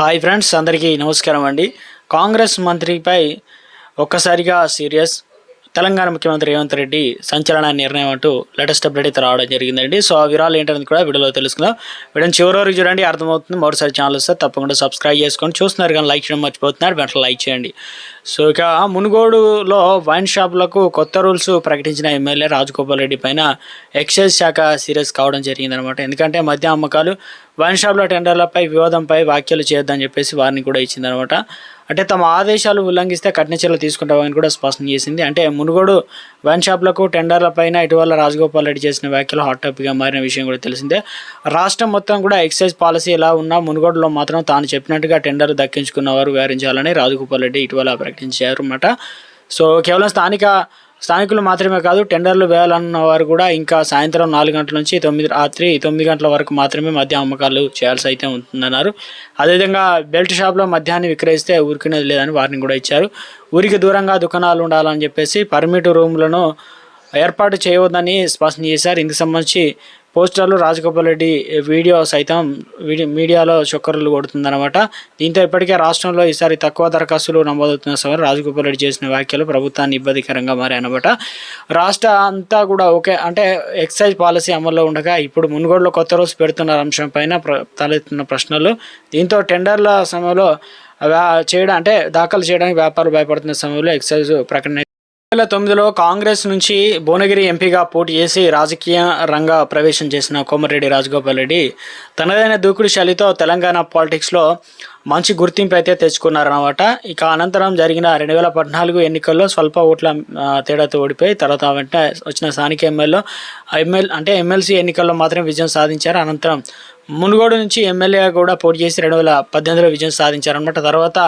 Hi friends అందరికీ నమస్కారం అండి. కాంగ్రెస్ మంత్రిపై ఒక్కసారిగా సీరియస్ తెలంగాణ ముఖ్యమంత్రి రేవంత్ రెడ్డి సంచలన నిర్ణయం అంటూ లేటెస్ట్ అప్డేట్ అయితే రావడం జరిగిందండి. సో ఆ వివరాలు ఏంటనేది కూడా వీడియోలో తెలుసుకుందాం. వీడియో చివరి వరకు చూడండి అర్థమవుతుంది. మరోసారి ఛానల్ వస్తే తప్పకుండా సబ్స్క్రైబ్ చేసుకొని చూస్తున్నారు కానీ లైక్ చేయడం మర్చిపోతున్నారు. వెంటనే లైక్ చేయండి. సో ఇక మునుగోడులో వైన్ షాపులకు కొత్త రూల్స్ ప్రకటించిన ఎమ్మెల్యే రాజగోపాల్ రెడ్డి పైన ఎక్సైజ్ శాఖ సీరియస్ కావడం జరిగిందనమాట ఎందుకంటే మద్య అమ్మకాలు వైన్ షాపుల టెండర్లపై వివాదంపై వ్యాఖ్యలు చేయొద్దని చెప్పేసి వారిని కూడా ఇచ్చిందనమాట అంటే తమ ఆదేశాలు ఉల్లంఘిస్తే కఠిన చర్యలు తీసుకుంటామని కూడా స్పష్టం చేసింది. అంటే మునుగోడు వైన్ షాపులకు టెండర్లపైన ఇటీవల రాజగోపాల్ రెడ్డి చేసిన వ్యాఖ్యలు హాట్ టాపిక్గా మారిన విషయం కూడా తెలిసిందే. రాష్ట్రం మొత్తం కూడా ఎక్సైజ్ పాలసీ ఎలా ఉన్నా మునుగోడులో మాత్రం తాను చెప్పినట్టుగా టెండర్ దక్కించుకున్న వారు వివరించాలని రాజగోపాల్ రెడ్డి ఇటీవల ప్రకటించారు. అన్నమాట సో కేవలం స్థానిక స్థానికులు మాత్రమే కాదు టెండర్లు వేయాలన్న వారు కూడా ఇంకా సాయంత్రం నాలుగు గంటల నుంచి తొమ్మిది రాత్రి తొమ్మిది గంటల వరకు మాత్రమే మద్య అమ్మకాలు చేయాల్సి అయితే ఉంటుందన్నారు అదేవిధంగా బెల్ట్ షాప్లో మద్యాన్ని విక్రయిస్తే ఊరికినది లేదని వారిని కూడా ఇచ్చారు. ఊరికి దూరంగా దుకాణాలు ఉండాలని చెప్పేసి పర్మిట్ రూమ్లను ఏర్పాటు చేయవద్దని స్పష్టం చేశారు. ఇందుకు సంబంధించి పోస్టర్లు రాజగోపాల్ రెడ్డి వీడియో సైతం మీడియాలో చొక్కర్లు కొడుతుందన్నమాట. దీంతో ఇప్పటికే రాష్ట్రంలో ఈసారి తక్కువ దరఖాస్తులు నమోదవుతున్న సమయం రాజగోపాల్ రెడ్డి చేసిన వ్యాఖ్యలు ప్రభుత్వాన్ని ఇబ్బందికరంగా మారాయన్నమాట. రాష్ట్ర అంతా కూడా ఓకే అంటే ఎక్సైజ్ పాలసీ అమల్లో ఉండగా ఇప్పుడు మునుగోడులో కొత్త రోజు పెడుతున్న అంశం పైన ప్ర తలెత్తున్న ప్రశ్నలు. దీంతో టెండర్ల సమయంలో వ్యా- చేయడం అంటే దాఖలు చేయడానికి వ్యాపారులు భయపడుతున్న సమయంలో ఎక్సైజ్ ప్రకటన వేల తొమ్మిదిలో కాంగ్రెస్ నుంచి భువనగిరి ఎంపీగా పోటీ చేసి రాజకీయ రంగ ప్రవేశం చేసిన కోమరెడ్డి రాజగోపాల్ రెడ్డి తనదైన దూకుడు శైలితో తెలంగాణ పాలిటిక్స్లో మంచి గుర్తింపు అయితే తెచ్చుకున్నారన్నమాట. ఇక అనంతరం జరిగిన రెండు వేల పద్నాలుగు ఎన్నికల్లో స్వల్ప ఓట్ల తేడాతో ఓడిపోయి తర్వాత వెంటనే వచ్చిన స్థానిక ఎమ్మెల్యే ఎమ్మెల్ అంటే ఎమ్మెల్సీ ఎన్నికల్లో మాత్రం విజయం సాధించారు. అనంతరం మునుగోడు నుంచి ఎమ్మెల్యే కూడా పోటీ చేసి రెండు వేల పద్దెనిమిదిలో విజయం సాధించారనమాట తర్వాత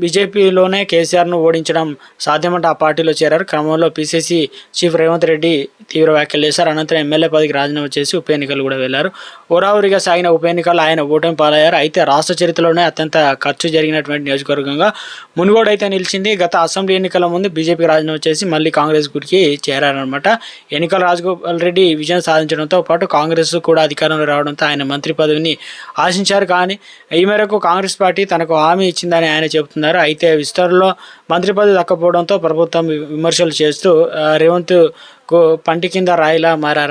బీజేపీలోనే కేసీఆర్ను ఓడించడం సాధ్యమంటే ఆ పార్టీలో చేరారు. క్రమంలో పీసీసీ చీఫ్ రేవంత్ రెడ్డి తీవ్ర వ్యాఖ్యలు చేశారు. అనంతరం ఎమ్మెల్యే పదవికి రాజీనామా చేసి ఉప ఎన్నికలు కూడా వెళ్ళారు ఓరావురిగా సాగిన ఉప ఎన్నికలు ఆయన ఓటమి పాలయ్యారు. అయితే రాష్ట్ర చరిత్రలోనే అత్యంత ఖర్చు జరిగినటువంటి నియోజకవర్గంగా మునుగోడు అయితే నిలిచింది. గత అసెంబ్లీ ఎన్నికల ముందు బీజేపీకి రాజీనామా చేసి మళ్ళీ కాంగ్రెస్ గురికి చేరారనమాట ఎన్నికల రాజగోపాల్ రెడ్డి విజయం సాధించడంతో పాటు కాంగ్రెస్ కూడా అధికారంలో రావడంతో ఆయన మంత్రి పదవిని ఆశించారు. కానీ ఈ మేరకు కాంగ్రెస్ పార్టీ తనకు హామీ ఇచ్చిందని ఆయన చెబుతున్నారు. అయితే విస్తరణలో మంత్రి పదవి దక్కపోవడంతో ప్రభుత్వం విమర్శలు చేస్తూ రేవంత్కు పంటి కింద రాయిలా మారారు